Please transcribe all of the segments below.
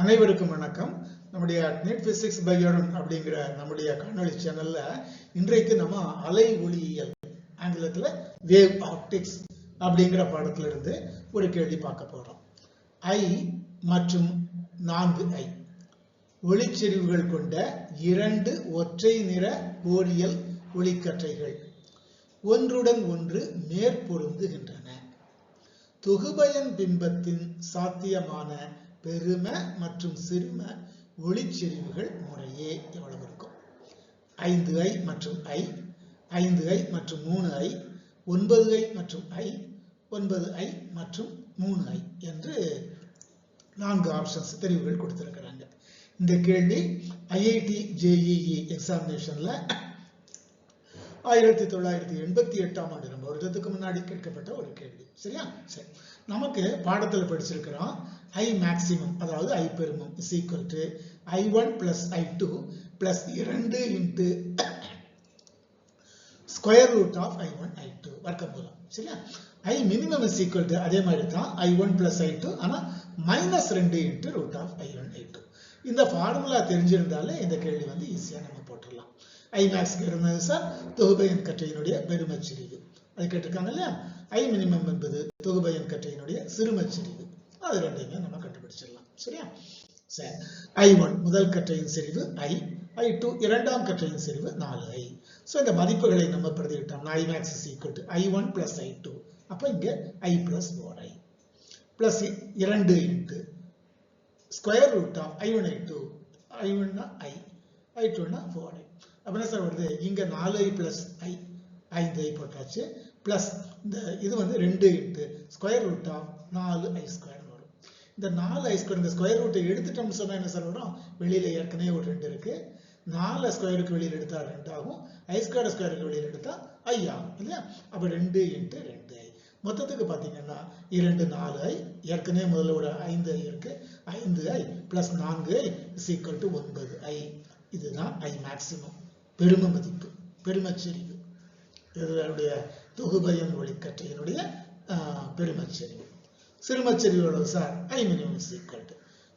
அனைவருக்கும் வணக்கம். நம்முடைய நெட் பிசிக்ஸ் பையோடன் அப்படிங்கிற நம்முடைய காணொலி சேனல்ல இன்றைக்கு நம்ம அலை ஒளியியல் ஆங்கிலத்தில் வேவ் ஆப்டிக்ஸ் அப்படிங்கிற பாடத்துல இருந்து ஒரு கேள்வி பார்க்க போறோம். ஐ மற்றும் நான்கு ஐ ஒளிச்செறிவுகள் கொண்ட இரண்டு ஒற்றை நிற போரியல் ஒளிக்கற்றைகள் ஒன்றுடன் ஒன்று மேற்பொருந்துகின்றன. தொகுபயன் பிம்பத்தின் சாத்தியமான பெரும மற்றும் சிறும ஒளிச்செறிவுகள் முறையே எவ்வளவு இருக்கும்? ஐந்து ஐ மற்றும் ஐ ஐந்து ஐ மற்றும் மூணு ஐ ஒன்பது ஐ மற்றும் ஐ ஒன்பது ஐ மற்றும் மூணு ஐ என்று நான்கு ஆப்ஷன்ஸ் தெரிவுகள் கொடுத்திருக்கிறாங்க. இந்த கேள்வி ஐஐடி ஜேஇஇ எக்ஸாமினேஷன்ல ஆயிரத்தி தொள்ளாயிரத்தி எண்பத்தி எட்டாம் ஆண்டு நம்ம வருடத்துக்கு முன்னாடி கேட்கப்பட்ட ஒரு கேள்வி. சரியா? சரி. நமக்கு பாடத்துல படிச்சிருக்கிறோம் ஐ மேக்சிமம் அதாவது I பெருமம் is equal to I one plus I two plus இரண்டு into square root of I one I two வர்க்கமூலம் சரியா? I minimum is equal to அதே மாதிரி தான் I one plus I two ஆனால் மைனஸ் ரெண்டு into root of I one I two இந்த formula தெரிஞ்சிருந்தாலே இந்த கேள்வி வந்து ஈஸியாக நம்ம போட்டுடலாம். I max sir? தொகுபயன் கற்றையினுடைய பெருமச்சிரிவு அது கேட்டிருக்காங்க இல்லையா? ஐ மினிமம் என்பது தொகுபயன் கற்றையினுடைய சிறுமச்சிரிவு அது ரெண்டையுமே நம்ம கண்டுபிடிச்சிடலாம். சரியா? சரி ஐ ஒன் முதல் கற்றையின் செறிவு ஐ ஐ டூ இரண்டாம் கற்றையின் செறிவு நாலு ஐ ஸோ இந்த மதிப்புகளை நம்ம பிரதிவிட்டோம்னா I max is equal to I one plus I two அப்போ இங்கே I plus or I plus இரண்டு into square root of I one I two I ஒன்னா ஐ ஐ டூனா ஃபோர் ஐ அப்போ என்ன சார் வருது? இங்கே நாலு ஐ பிளஸ் ஐ ஐந்து ஐ போட்டாச்சு. பிளஸ் இந்த இது வந்து ரெண்டு இன்ட்டு ஸ்கொயர் ரூட் ஆஃப் நாலு ஐ ஸ்கொயர் வரும். இந்த நாலு ஐ ஸ்கொயர் இந்த ஸ்கொயர் ரூட்டை எடுத்துட்டோம்னு சொன்னால் என்ன சார் வரும்? வெளியில் ஏற்கனவே ஒரு ரெண்டு இருக்கு. நாலு ஸ்கொயருக்கு வெளியில் எடுத்தால் ரெண்டு ஆகும். ஐ ஸ்கொயர் ஸ்கொயருக்கு வெளியில் எடுத்தால் ஐ ஆகும் இல்லையா? அப்போ ரெண்டு இன்ட்டு ரெண்டு ஐ மொத்தத்துக்கு பார்த்தீங்கன்னா இரண்டு நாலு ஐ ஏற்கனவே முதல்ல ஒரு ஐந்து ஐ இருக்கு. ஐந்து ஐ பிளஸ் நான்கு ஐ இஸ் ஈக்குவல் டு ஒன்பது ஐ இதுதான் ஐ மேக்சிமம் பெரும மதிப்பு பெருமச்சரிவு இதனுடைய தொகுபயன் ஒளிக்கற்றையினுடைய பெருமச்சரிவு சிறுமச்சரிவு எவ்வளவு சார் ஐ மினிமம் இஸ்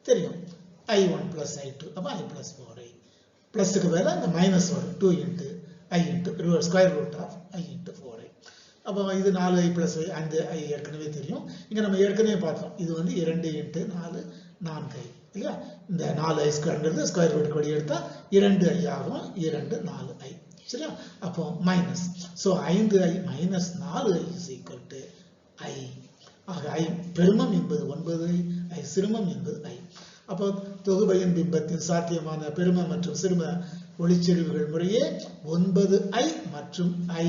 தெரியும். I one plus I two அப்போ ஐ பிளஸ் ஃபோர் ஐ ப்ளஸுக்கு மேலே இந்த மைனஸ் வரும் two into I into square root of I into four I அப்போ இது நாலு ஐ ப்ளஸ் ஐ அந்த ஐ ஏற்கனவே தெரியும். இங்கே நம்ம ஏற்கனவே பார்த்தோம். இது வந்து இரண்டு இன்ட்டு நாலு நான்கு ஐ இல்லையா இந்த நாலு ஐ ஸ்கொயர்ன்றது ஸ்கொயர் ரூட் படி எடுத்தால் இரண்டு ஐ ஆகும். இரண்டு நாலு ஐ சரியா? அப்போ மைனஸ் ஸோ ஐந்து ஐ மைனஸ் நாலு I is equal to I ஆக ஐ பெருமம் என்பது ஒன்பது ஐ ஐ சிறுமம் என்பது ஐ அப்போ தொகுபையின் பிம்பத்தின் சாத்தியமான பெரும மற்றும் சிறும ஒளிச்செறிவுகள் முறையே ஒன்பது ஐ மற்றும் ஐ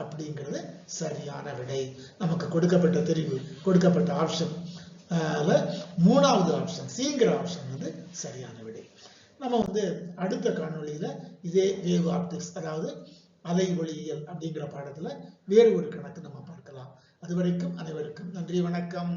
அப்படிங்கிறது சரியான விடை. நமக்கு கொடுக்கப்பட்ட தெரிவு கொடுக்கப்பட்ட ஆப்ஷன் மூணாவது ஆப்ஷன் சிங்கிற ஆப்ஷன் வந்து சரியான விடை. நம்ம வந்து அடுத்த காணொளியில இதே வேவ் ஆப்டிக்ஸ் அதாவது அலை ஒளியியல் அப்படிங்கிற பாடத்துல வேறு ஒரு கணக்கு நம்ம பார்க்கலாம். அது வரைக்கும் அனைவருக்கும் நன்றி வணக்கம்.